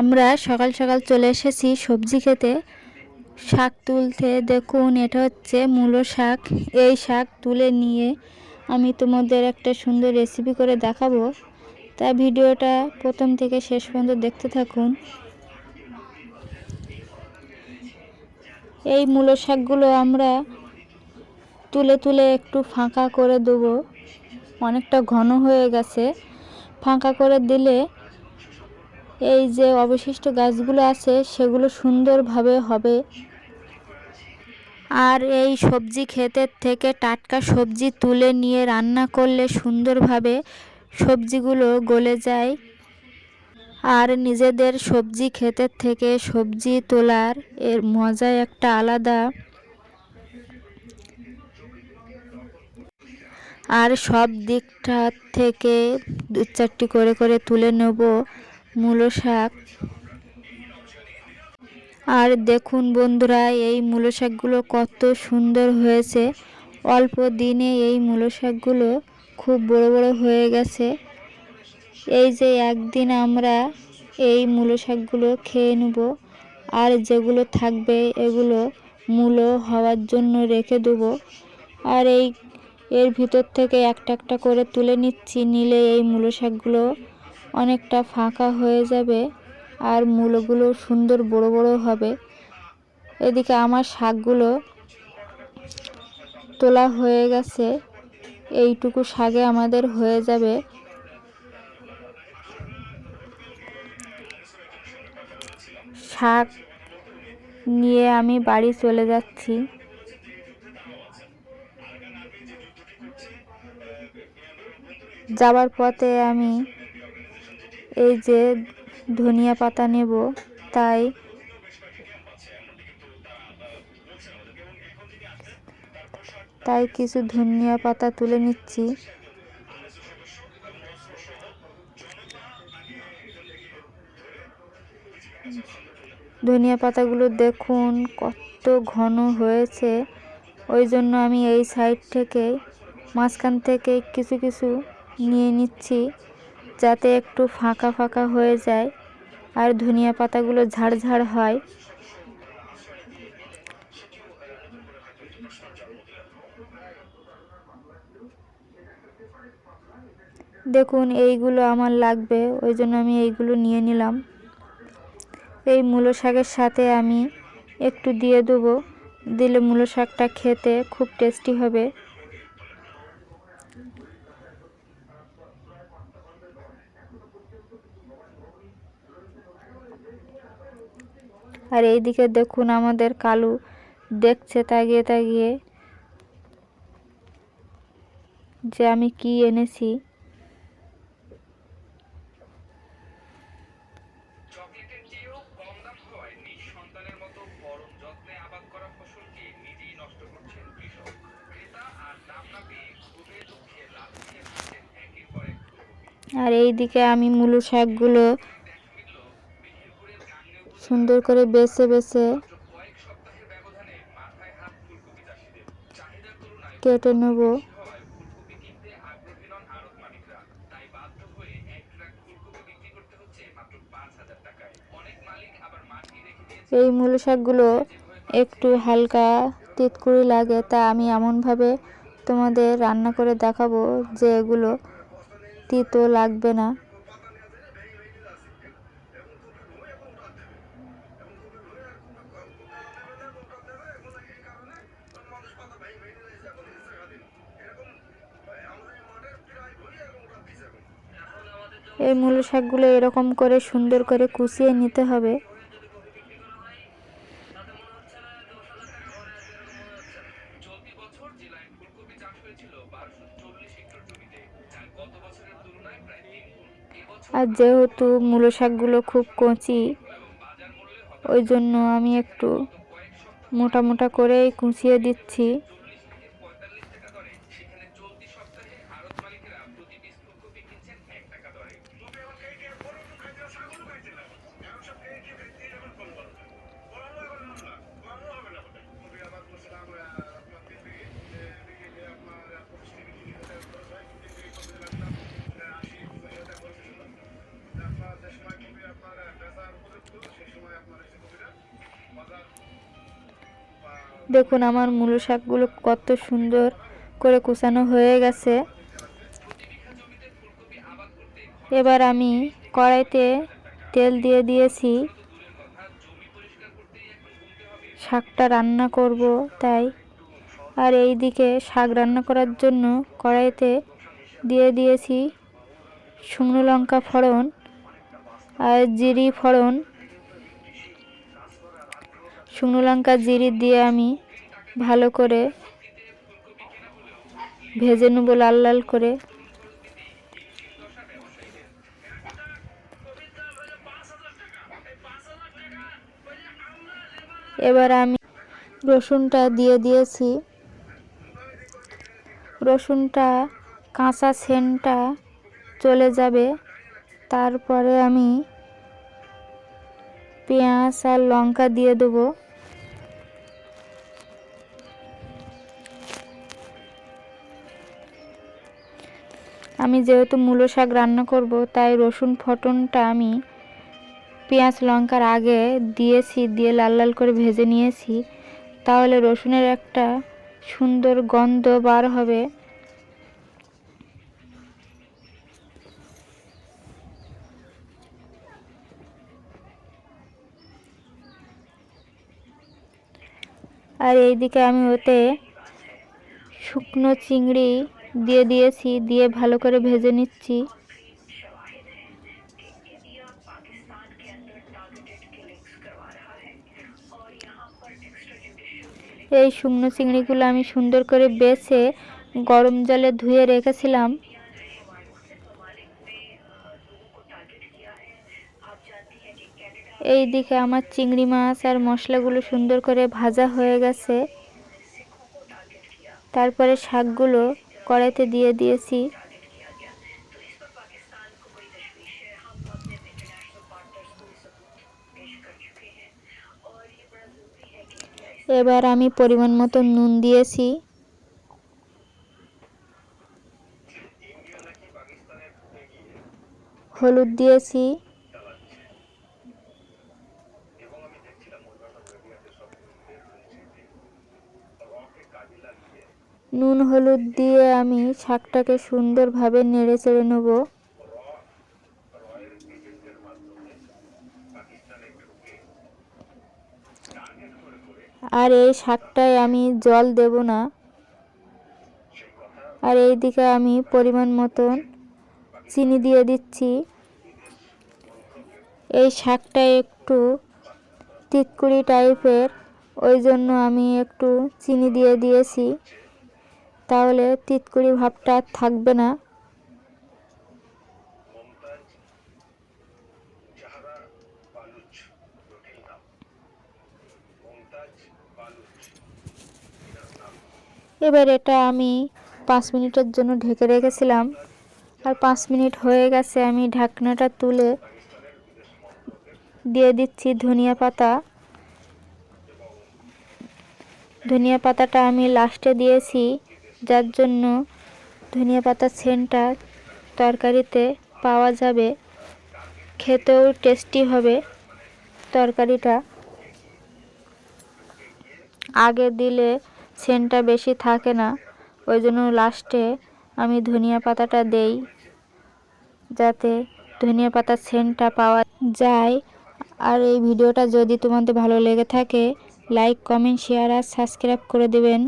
আমরা সকাল সকাল চলে এসেছি সবজি খেতে। শাক তুলতে, দেখুন এটা হচ্ছে মূলো শাক। এই শাক তুলে নিয়ে আমি তোমাদের একটা সুন্দর রেসিপি করে দেখাবো। তা ভিডিওটা প্রথম থেকে শেষ পর্যন্ত দেখতে থাকুন। এই মূলো শাকগুলো আমরা তুলে তুলে একটু ফাঁকা করে দেবো। অনেকটা ঘন হয়ে গেছে। ফাঁকা করে দিলে এই যে অবশিষ্ট গাছগুলো আছে, সেগুলো সুন্দরভাবে হবে। আর এই সবজি ক্ষেতের থেকে টাটকা সবজি তুলে নিয়ে রান্না করলে সুন্দরভাবে সবজিগুলো গলে যায়। আর নিজেদের সবজি ক্ষেতের থেকে সবজি তোলার এর মজাই একটা আলাদা। আর সব দিকটা থেকে দু চারটি করে করে তুলে নেব। মূলো শাক আর দেখুন বন্ধুরা, এই মূলো শাকগুলো কত সুন্দর হয়েছে। অল্প দিনে এই মূলো শাকগুলো খুব বড় বড় হয়ে গেছে। এই যে একদিন আমরা এই মূলো শাকগুলো খেয়ে নেব, আর যেগুলো থাকবে এগুলো মূলো হওয়ার জন্য রেখে দেবো। আর এই এর ভিতর থেকে একটা একটা করে তুলে নিচ্ছি, নিলে এই মূলো শাকগুলো অনেকটা ফাঁকা হয়ে যাবে আর মূলগুলো সুন্দর বড় বড় হবে। এদিকে আমার শাকগুলো তোলা হয়ে গেছে। এইটুকু শাকে আমাদের হয়ে যাবে। শাক নিয়ে আমি বাড়ি চলে যাচ্ছি। যাবার পথে আমি এই যে ধনিয়া পাতা নেব, তাই তাই কিছু ধনিয়া পাতা তুলে নিচ্ছি। ধনিয়া পাতাগুলো দেখুন কত ঘন হয়েছে। ওই জন্য আমি এই সাইড থেকে মাঝখান থেকে কিছু কিছু নিয়ে নিচ্ছি। যাতে একটু ফাঁকা ফাঁকা হয়ে যায় আর ধনিয়া পাতাগুলো ঝাড়ঝাড় হয়। দেখুন, এইগুলো আমার লাগবে, ওই জন্য আমি এইগুলো নিয়ে নিলাম। এই মূলো শাকের সাথে আমি একটু দিয়ে দেবো, দিলে মূলো শাকটা খেতে খুব টেস্টি হবে। আর এইদিকে দেখুন আমাদের কালু দেখছে তাগিয়ে তাগিয়ে যে আমি কি এনেছি। আর আর এইদিকে আমি মূলো শাকগুলো সুন্দর করে বেছে বেছে কেটে নেব। এই মূলো শাকগুলো একটু হালকা তিতকুড়ি লাগে, তা আমি এমনভাবে তোমাদের রান্না করে দেখাবো যে এগুলো তিতো লাগবে না। এই মূলো শাকগুলো এরকম করে সুন্দর করে কুচিয়ে নিতে হবে। আর যেহেতু মূলো শাকগুলো খুব কচি, ওই জন্য আমি একটু মোটা মোটা করেই কুচিয়ে দিচ্ছি। দেখুন আমার মূলো শাকগুলো কত সুন্দর করে কুচানো হয়ে গেছে। এবার আমি কড়াইতে তেল দিয়ে দিয়েছি। শাকটা রান্না করব তাই। আর এই দিকে শাক রান্না করার জন্য কড়াইতে দিয়ে দিয়েছি শুকনো লঙ্কা ফোড়ন আর জিরি ফোড়ন। শুকনো লঙ্কা জিরি দিয়ে আমি ভালো করে ভেজে নেব লাল লাল করে। এবার আমি রসুনটা দিয়ে দিয়েছি। রসুনটা কাঁচা সেনটা চলে যাবে। তারপরে আমি পেঁয়াজ আর লঙ্কা দিয়ে দেবো। আমি যেহেতু মূলো শাক রান্না করব, তাই রসুন ফোটনটা আমি পেঁয়াজ লঙ্কার আগে দিয়েছি, দিয়ে লাল লাল করে ভেজে নিয়েছি। তাহলে রসুনের একটা সুন্দর গন্ধ বার হবে। আর এইদিকে আমি ওতে শুকনো চিংড়ি দিয়ে দিয়েছি, দিয়ে ভালো করে ভেজে নিচ্ছি। এই শুকনো চিংড়িগুলো আমি সুন্দর করে বেছে গরম জলে ধুয়ে রেখেছিলাম। এই দিকে আমার চিংড়ি মাছ আর মশলাগুলো সুন্দর করে ভাজা হয়ে গেছে। তারপরে শাকগুলো কড়াইতে দিয়ে দিয়েছি। এবার আমি পরিমাণ মতো নুন দিয়েছি। হলুদ দিয়েছি নুন হলুদ দিয়ে আমি শাকটাকে সুন্দরভাবে নেড়ে চেড়ে নেব। আর এই শাকটায় আমি জল দেব না। আর এই দিকে আমি পরিমাণ মতন চিনি দিয়ে দিচ্ছি। এই শাকটা একটু তিতকুড়ি টাইপের, ওই জন্য আমি একটু চিনি দিয়ে দিয়েছি। তাহলে তিতকুড়ি ভাবটা থাকবে না। এবার এটা আমি পাঁচ মিনিটের জন্য ঢেকে রেখেছিলাম। আর পাঁচ মিনিট হয়ে গেছে, আমি ঢাকনাটা তুলে দিয়ে দিচ্ছি ধনিয়া পাতা। ধনিয়া পাতাটা আমি লাস্টে দিয়েছি। যার জন্য ধনিয়া পাতার সেন্টটা তরকারিতে পাওয়া যাবে। খেতেও টেস্টি হবে তরকারিটা। আগে দিলে সেন্টটা বেশি থাকে না, ওই জন্য লাস্টে আমি ধনিয়া পাতাটা দেই, যাতে ধনিয়া পাতার সেন্টটা পাওয়া যায়। আর এই ভিডিওটা যদি তোমাদের ভালো লেগে থাকে লাইক কমেন্ট শেয়ার আর সাবস্ক্রাইব করে দেবেন।